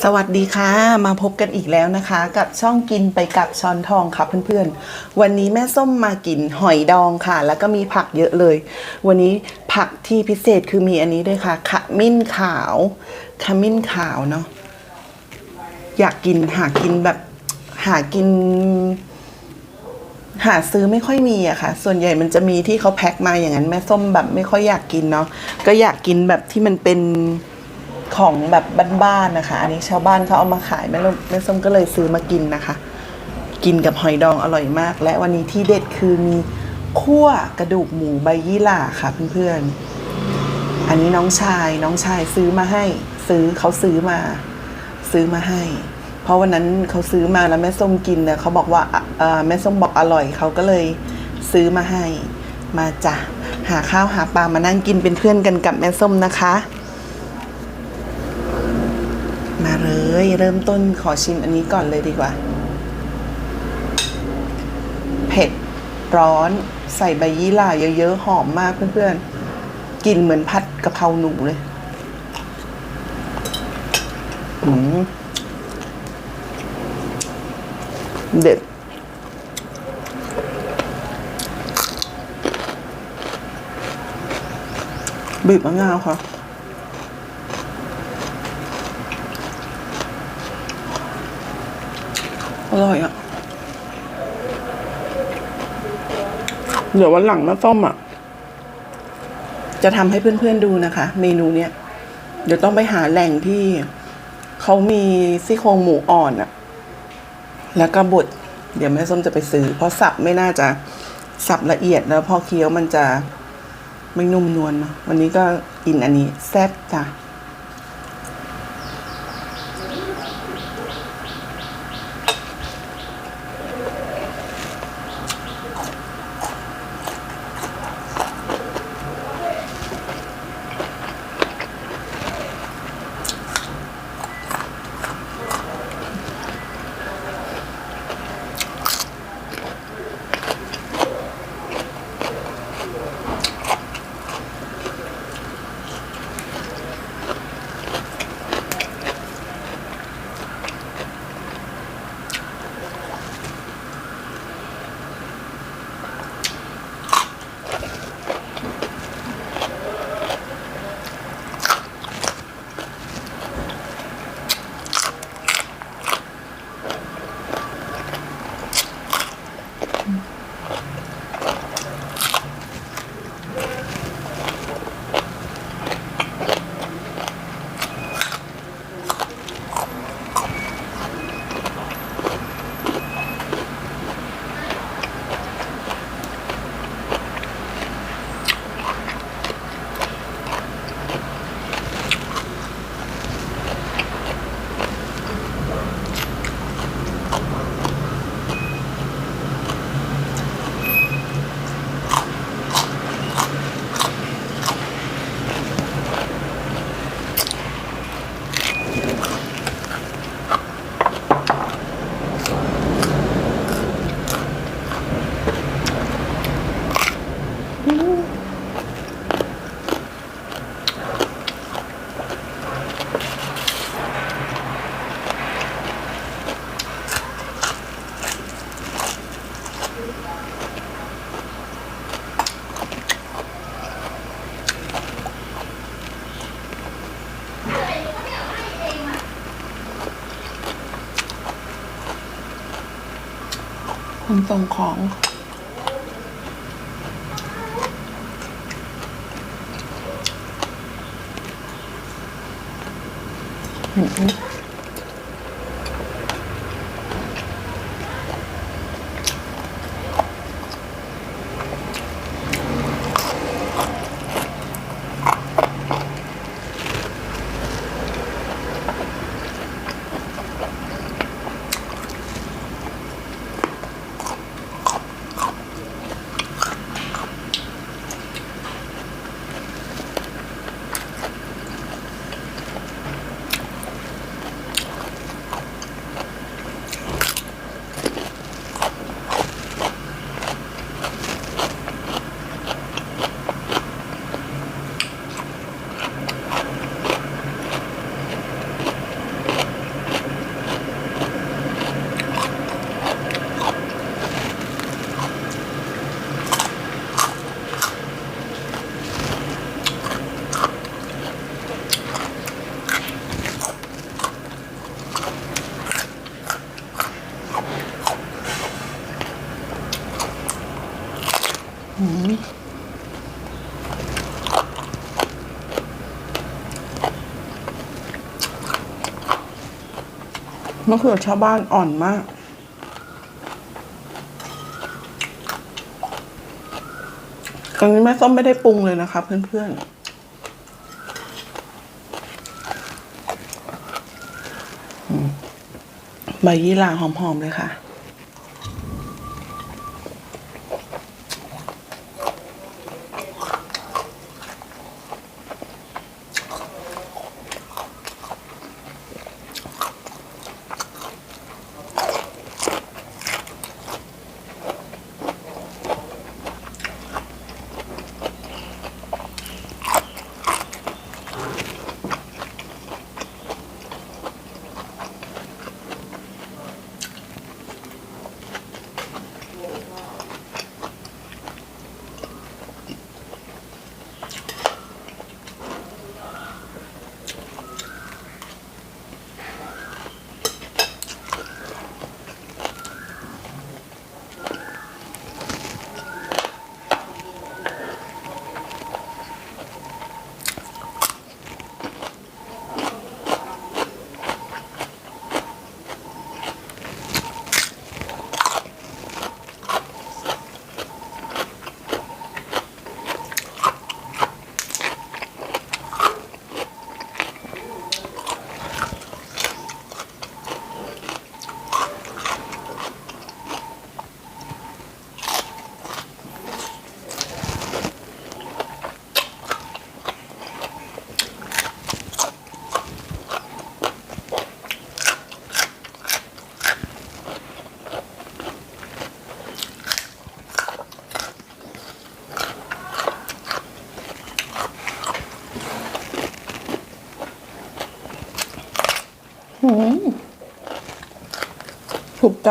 สวัสดีค่ะ มาพบกันอีกแล้วนะคะ กับช่องกินไปกับช้อนทองค่ะเพื่อนๆ วันนี้แม่ส้มมากินหอยดองค่ะ แล้วก็มีผักเยอะเลย วันนี้ผักที่พิเศษคือมีอันนี้ด้วยค่ะ ขมิ้นขาวขมิ้นขาวเนาะอยากกินหากินแบบหากิน หาซื้อไม่ค่อยมีอะค่ะ ส่วนใหญ่มันจะมีที่เขาแพ็คมาอย่างนั้นแม่ส้มแบบไม่ค่อยอยากกินเนาะก็อยากกินแบบที่มันเป็น ของแบบบ้านๆนะคะ อันนี้ชาวบ้านเขาเอามาขายแม่ลแม่ส้มก็เลยซื้อมากินนะคะ กินกับหอยดองอร่อยมาก และวันนี้ที่เด็ดคือมีคั่วกระดูกหมูใบยี่หร่าค่ะเพื่อนๆ อันนี้น้องชายน้องชายซื้อมาให้ ซื้อเขาซื้อมา ซื้อมาให้ เพราะวันนั้นเขาซื้อมาแล้วแม่ส้มกินเนี่ยเขาบอกว่าแม่ส้มบอกอร่อยเขาก็เลยซื้อมาให้ มาจ้ะหาข้าวหาปลามานั่งกินเป็นเพื่อนกันกับแม่ส้มนะคะ มาเลย เริ่มต้นขอชิมอันนี้ก่อนเลยดีกว่า เผ็ดร้อนใส่ใบยี่หร่าเยอะๆหอมมากเพื่อนๆกลิ่นเหมือนผัดกะเพราหนูเลยหืมเด็ดบีบมะนาวค่ะ อร่อยอะ่ะเดี๋ยววันหลังมาต้มอะจะทำให้เพื่อนๆดูนะคะ เมนูเนี้ยเดี๋ยวต้องไปหาแหล่งที่เขามีซี่โครงหมูอ่อนอะ่ะแล้วก็บดเดี๋ยวแม่ส้มจะไปซื้อ เพราะสับไม่น่าจะสับละเอียดแล้วพอเคี้ยวมันจะไม่นุ่มนวลเนอะวันนี้ก็กินอันนี้แซ่บจ้ะ คนส่งของอะเขือชาวบ้านอ่อนมากอันนี้แม่ส้มไม่ได้ปรุงเลยนะคะ เพื่อนๆใบยี่หร่าหอมๆเลยค่ะ ใจ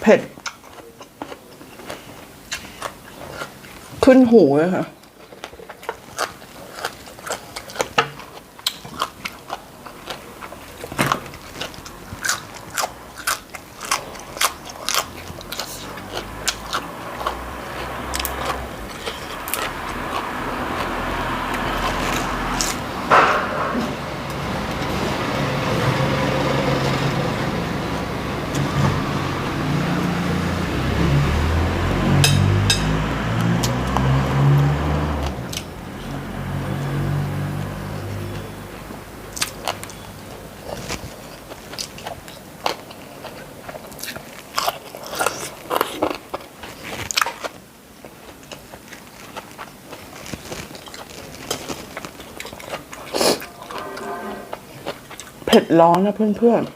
เผ็ด ขึ้นหูเลยค่ะ ดร้อนนะเพื่อนๆ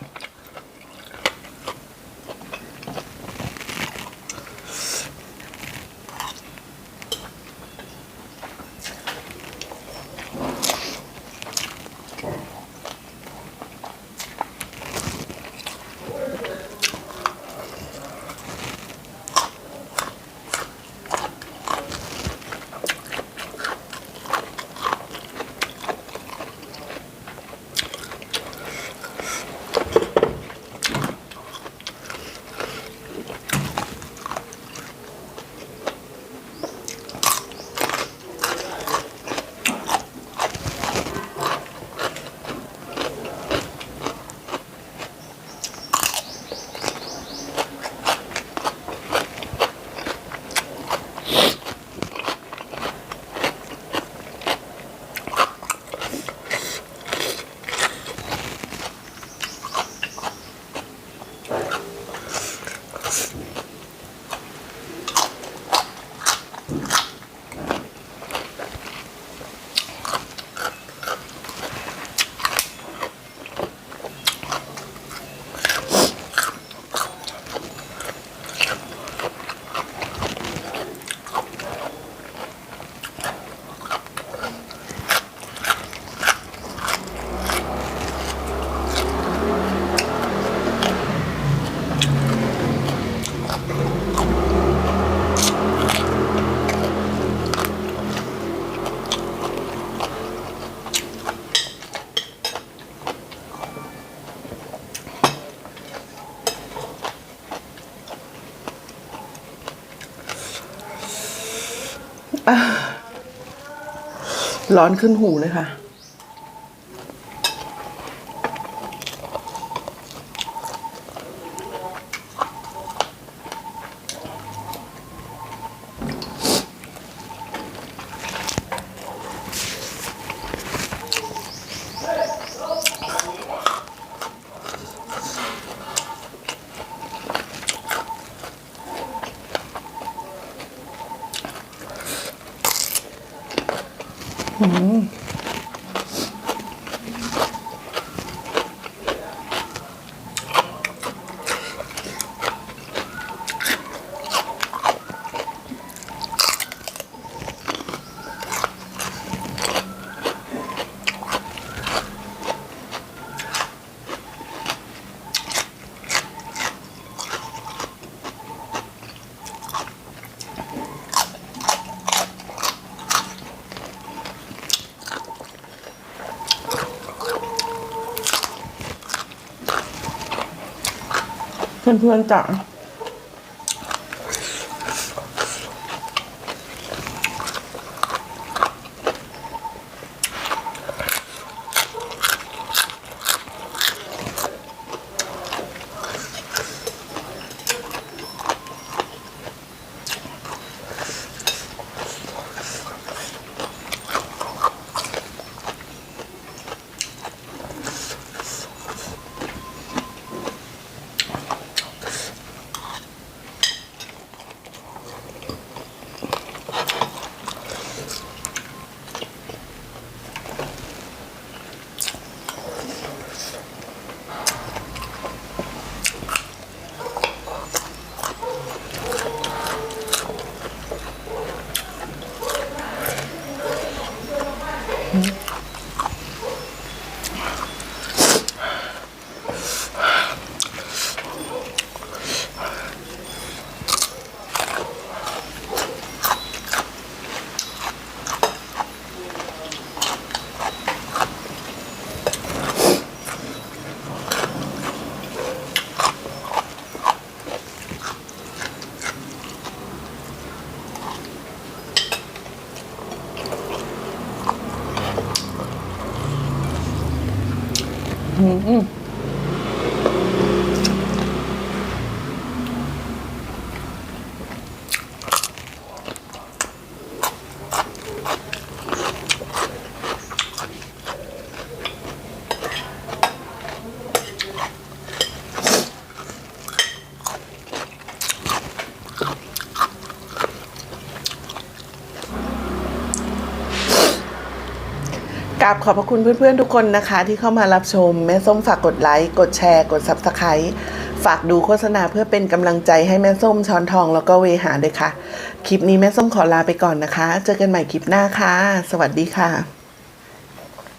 ร้อนขึ้นหูเลยค่ะ เพื่อ น ๆจ๋ กราบขอบพระคุณเพื่อนๆทุกคนนะคะ ที่เข้ามารับชม แม่ส้มฝากกดไลค์ กดแชร์ กด Subscribe ฝากดูโฆษณาเพื่อเป็นกำลังใจให้แม่ส้มช้อนทองแล้วก็เวหาด้วยค่ะ คลิปนี้แม่ส้มขอลาไปก่อนนะคะ เจอกันใหม่คลิปหน้าค่ะ สวัสดีค่ะ